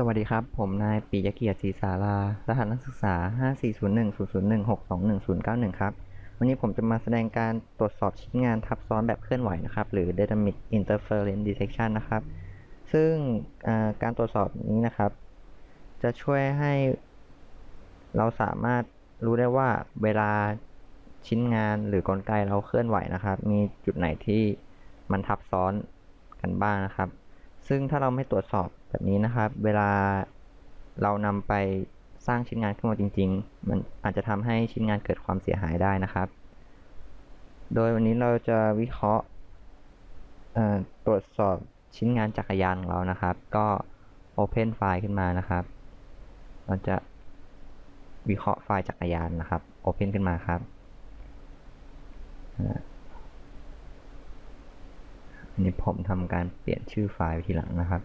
สวัสดีครับ ผมนายปิยเกียรติศรีสารา รหัสนักศึกษา 5401001601091ครับ วันนี้ผมจะมาแสดงการตรวจสอบชิ้นงานทับซ้อนแบบเคลื่อนไหวนะครับ หรือ Dynamic Interference Detection นะครับ ซึ่งการตรวจสอบนี้นะครับ จะช่วยให้เราสามารถรู้ได้ว่าเวลาชิ้นงานหรือกลไกเราเคลื่อนไหวนะครับ มีจุดไหนที่มันทับซ้อนกันบ้างนะครับ ซึ่งถ้าเราไม่ตรวจสอบ แบบนี้นะครับ เวลาเรานำไปสร้างชิ้นงานขึ้นมาจริง ๆ มันอาจจะทำให้ชิ้นงานเกิดความเสียหายได้นะครับ โดยวันนี้เราจะวิเคราะห์ตรวจสอบชิ้นงานจักรยานของเรานะครับ ก็ Open ไฟล์ขึ้นมานะครับ เราจะวิเคราะห์ไฟล์จักรยานนะครับ Open ขึ้นมาครับอันนี้ผมทำการเปลี่ยนชื่อไฟล์ทีหลังนะครับ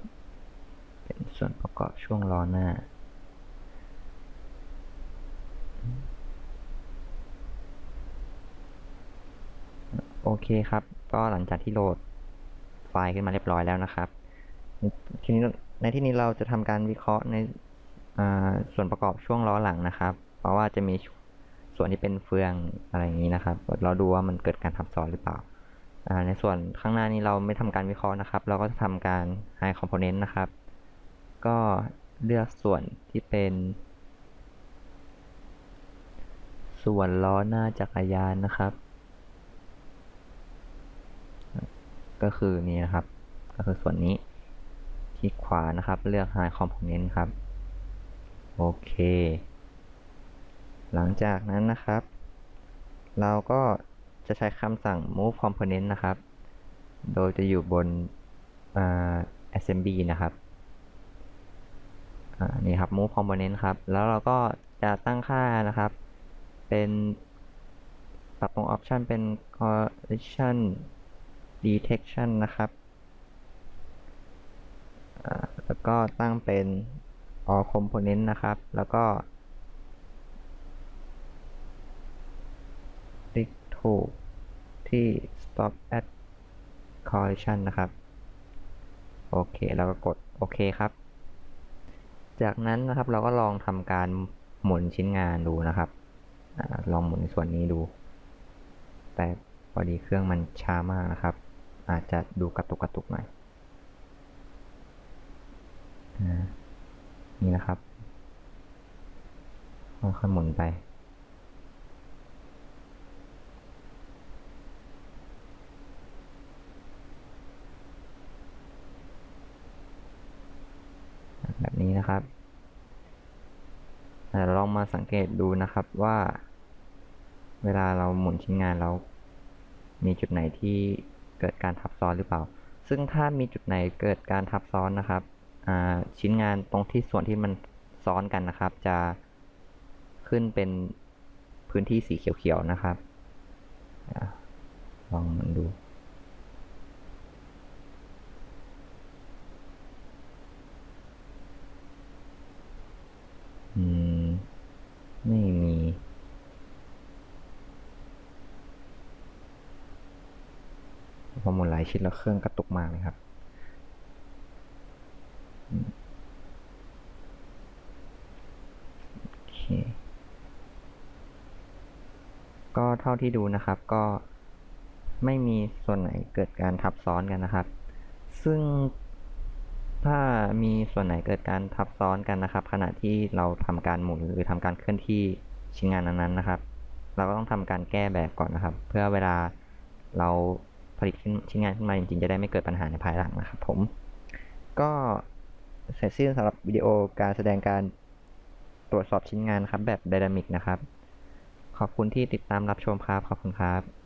เป็นส่วนประกอบช่วงล้อหน้า โอเคครับ ก็หลังจากที่โหลดไฟล์ขึ้นมาเรียบร้อยแล้วนะครับ ทีนี้ในที่นี้เราจะทำการวิเคราะห์ในส่วนประกอบช่วงล้อหลังนะครับ เพราะว่าจะมีส่วนที่เป็นเฟืองอะไรอย่างนี้นะครับ เราดูว่ามันเกิดการทับซ้อนหรือเปล่า ในส่วนข้างหน้านี้เราไม่ทำการวิเคราะห์นะครับ เราก็จะทำการ high component นะครับ ก็เลือกส่วนที่เป็น ส่วนล้อหน้าจักรยานนะครับ ก็คือนี่นะครับ ก็คือส่วนนี้คลิกขวานะครับ เลือก high component ครับ โอเค หลังจากนั้นนะครับ เราก็จะใช้คำสั่ง move component นะครับ โดยจะอยู่บน assembly นะครับ นี่ครับ move component ครับ แล้วเราก็จะตั้งค่านะครับ เป็นปรับตรง option เป็น collision detection นะครับ แล้วก็ตั้งเป็น all component นะครับ แล้วก็คลิกถูกที่ stop at collision นะครับ โอเค แล้วก็กด โอเคครับ จากนั้นนะครับเราก็ลองทำการหมุนชิ้นงานดูนะครับอลองหมุนส่วนนี้ดู แต่พอดีเครื่องมันช้ามากนะครับ อาจจะดูกระตุกกระตุกหน่อยนี่นะครับค่อยๆหมุนไป แบบ นะครับแต่ลองมาสังเกตดูนะครับว่า เวลาเราหมุนชิ้นงานแล้วมีจุดไหนที่เกิดการทับซ้อนหรือเปล่า ซึ่งถ้ามีจุดไหนเกิดการทับซ้อนนะครับชิ้นงานตรงที่ส่วนที่มันซ้อนกันนะครับ จะขึ้นเป็นพื้นที่สีเขียวๆนะครับอลองมันดู อืม ไม่มี พอหมุนหลายชิ้นแล้วเครื่องกระตุกมากเลยครับ ก็เท่าที่ดูนะครับก็ไม่มีส่วนไหนเกิดการทับซ้อนกันนะครับ ซึ่งถ้ามีส่วนไหนเกิดการทับซ้อนกันนะครับ ขณะที่เราทำการหมุนหรือทำการเคลื่อนที่ชิ้นงานนั้นๆนะครับ เราก็ต้องทำการแก้แบบก่อนนะครับ เพื่อเวลาเรา ผลิตชิ้นงานขึ้นมาจริงๆจะได้ไม่เกิดปัญหาในภายหลังนะครับผม ก็เสร็จสิ้นสำหรับวิดีโอการแสดงการตรวจสอบชิ้นงานครับแบบไดนามิกนะครับ ขอบคุณที่ติดตามรับชมครับ ขอบคุณครับ